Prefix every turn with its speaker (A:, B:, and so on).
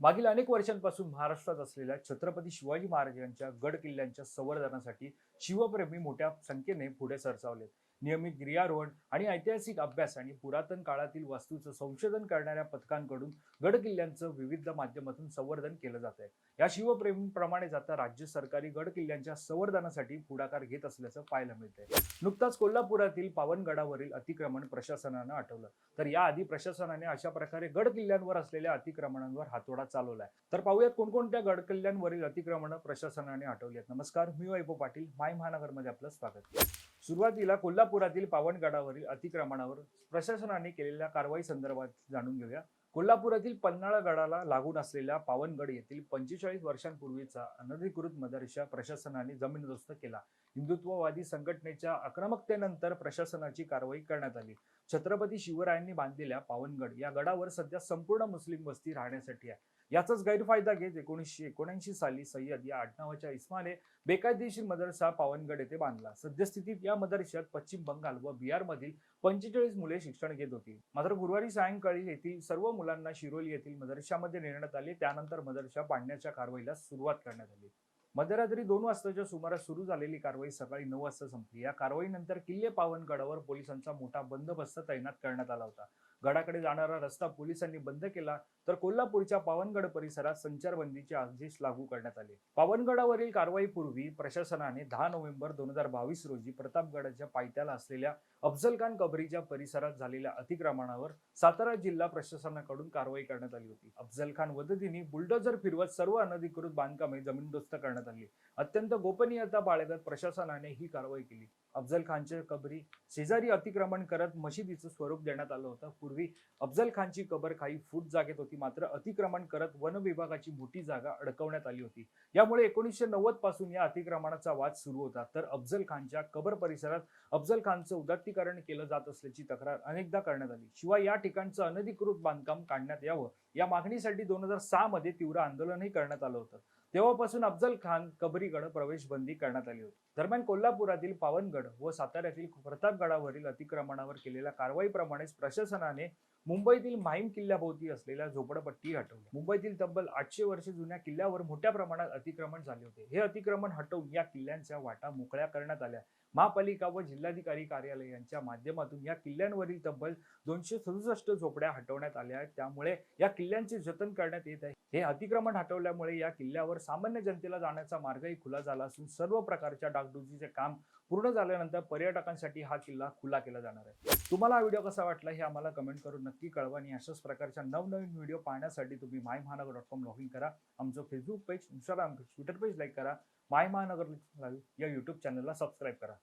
A: मागील अनेक वर्षांपासून महाराष्ट्रात असलेल्या छत्रपती शिवाजी महाराजांच्या गड किल्ल्यांच्या संवर्धनासाठी शिवप्रेमी मोठ्या संख्येने पुढे सरसावलेत. नियमित गिर्यारोहण आणि ऐतिहासिक अभ्यास आणि पुरातन काळातील वस्तूचं संशोधन करणाऱ्या पथकांकडून गड किल्ल्यांचं विविध माध्यमातून संवर्धन केलं जात आहे. या शिवप्रेमींप्रमाणेच आता राज्य सरकारी गड किल्ल्यांच्या संवर्धनासाठी पुढाकार घेत असल्याचं पाहायला मिळतंय. नुकताच कोल्हापुरातील पावनगडावरील अतिक्रमण प्रशासनानं आठवलं तर याआधी प्रशासनाने अशा प्रकारे गड किल्ल्यांवर असलेल्या अतिक्रमणांवर हातोडा चालवलाय. तर पाहूयात कोणकोणत्या गड किल्ल्यांवरील अतिक्रमण प्रशासनाने आठवली आहेत. नमस्कार मी वैभव पाटील. माय महानगरमध्ये आपलं स्वागत. सुरुवातीला कोल्हापुरातील पावनगडावरील अतिक्रमणावर प्रशासनाने केलेल्या कारवाई संदर्भात जाणून घेऊया. कोल्हापुरातील पन्हाळा गडाला लागून असलेल्या पावनगड येथील पंचेचाळीस वर्षांपूर्वीचा अनधिकृत मदरशा प्रशासनाने जमीनदोस्त केला. हिंदुत्ववादी संघटनेच्या आक्रमकतेनंतर प्रशासनाची कारवाई करण्यात आली. छत्रपती शिवरायांनी बांधलेल्या पावनगड या गडावर सध्या संपूर्ण मुस्लिम वस्ती राहण्यासाठी आहे. याचाच गैरफायदा घेत एकोणीसशे एकोणऐंशी साली सय्यद या आडनावाच्या इस्माने बेकायदेशीर मदरसा पावनगड येथे बांधला. सद्यस्थितीत या मदरशात पश्चिम बंगाल व बिहारमधील पंचेचाळीस मुले शिक्षण घेत होती. मात्र गुरुवारी सायंकाळी येथील सर्व मुलांना शिरोली येथील मदरशामध्ये नेण्यात आले. त्यानंतर मदरशा पाडण्याच्या कारवाईला सुरुवात करण्यात आली. मध्यरात्री दोन वाजताच्या सुमारास सुरू झालेली कारवाई सकाळी नऊ वाजता संपली. या कारवाईनंतर किल्ले पावनगडावर पोलिसांचा मोठा बंदोबस्त तैनात करण्यात आला होता. गडाकडे जाणारा रस्ता पोलिसांनी बंद केला तर कोल्हापूरच्या पावनगड परिसरात संचारबंदीचे आदेश लागू करण्यात आले. पावनगडावरील कारवाईपूर्वी प्रशासनाने दहा नोव्हेंबर दोन हजार बावीस रोजी प्रतापगडाच्या पायथ्याला असलेल्या अफजल खान कबरीच्या परिसरात झालेल्या अतिक्रमणावर सातारा जिल्हा प्रशासनाकडून कारवाई करण्यात आली होती. अफजल खान मदतीने बुलडोजर फिरवत सर्व अनधिकृत बांधकामे जमीनदोस्त करण्यात आली. अत्यंत गोपनीयता बाळगत प्रशासनाने ही कारवाई केली. अफजल खानच्या कबरी शेजारी अतिक्रमण करत मशिदीचं स्वरूप देण्यात आलं होतं. पूर्वी अफजल खानची कबर काही फूट जागेत होती मात्र अतिक्रमण करत वन विभागाची मोठी जागा अडकवण्यात आली होती. यामुळे एकोणीसशे नव्वदपासून या अतिक्रमणाचा वाद सुरू होता. तर अफजल खानच्या कबर परिसरात अफजल खानचं उदात्तीकरण केलं जात असल्याची तक्रार अनेकदा करण्यात आली. शिवाय या ठिकाणचं अनधिकृत बांधकाम काढण्यात यावं या मागणीसाठी दोन हजार सहा मध्ये तीव्र आंदोलनही करण्यात आलं होतं. तेव्हापासून अफजल खान कबरीकडे प्रवेश बंदी करण्यात आली होती. दरम्यान कोल्हापुरातील पावनगड व साताऱ्यातील प्रतापगडावरील अतिक्रमणावर केलेल्या कारवाईप्रमाणेच प्रशासनाने मुंबईतील माहीम किल्ल्याभोवती असलेल्या झोपडपट्टी हटवल्या मुंबईतील तब्बल आठशे वर्ष जुन्या किल्ल्यावर मोठ्या प्रमाणात अतिक्रमण झाले होते. हे अतिक्रमण हटवून या किल्ल्यांच्या वाटा मोकळ्या करण्यात आल्या. महापालिका व जिल्हाधिकारी कार्यालय यांच्या माध्यमातून या किल्ल्यांवरील तब्बल दोनशे सदुसष्ट झोपड्या हटवण्यात आल्या आहेत. त्यामुळे या किल्ल्यांचे जतन करण्यात येत आहे. हे अतिक्रमण हटवल्यामुळे या किल्ल्यावर सामान्य जनतेला जाण्याचा मार्गही खुला झाला असून सर्व प्रकारच्या डागडुजीचे काम पूर्ण झाल्यानंतर पर्यटकांसाठी हा किल्ला खुला केला जाणार आहे. तुम्हाला हा व्हिडिओ कसा वाटला हे आम्हाला कमेंट करून नक्की कळवा आणि अशाच प्रकारच्या नवनवीन व्हिडिओ पाहण्यासाठी तुम्ही माय महानगर डॉट कॉम लॉग इन करा. आमचं Facebook page Instagram page Twitter page like करा. माय महानगर लाईव्ह या यूट्यूब चॅनलला सबस्क्राईब करा.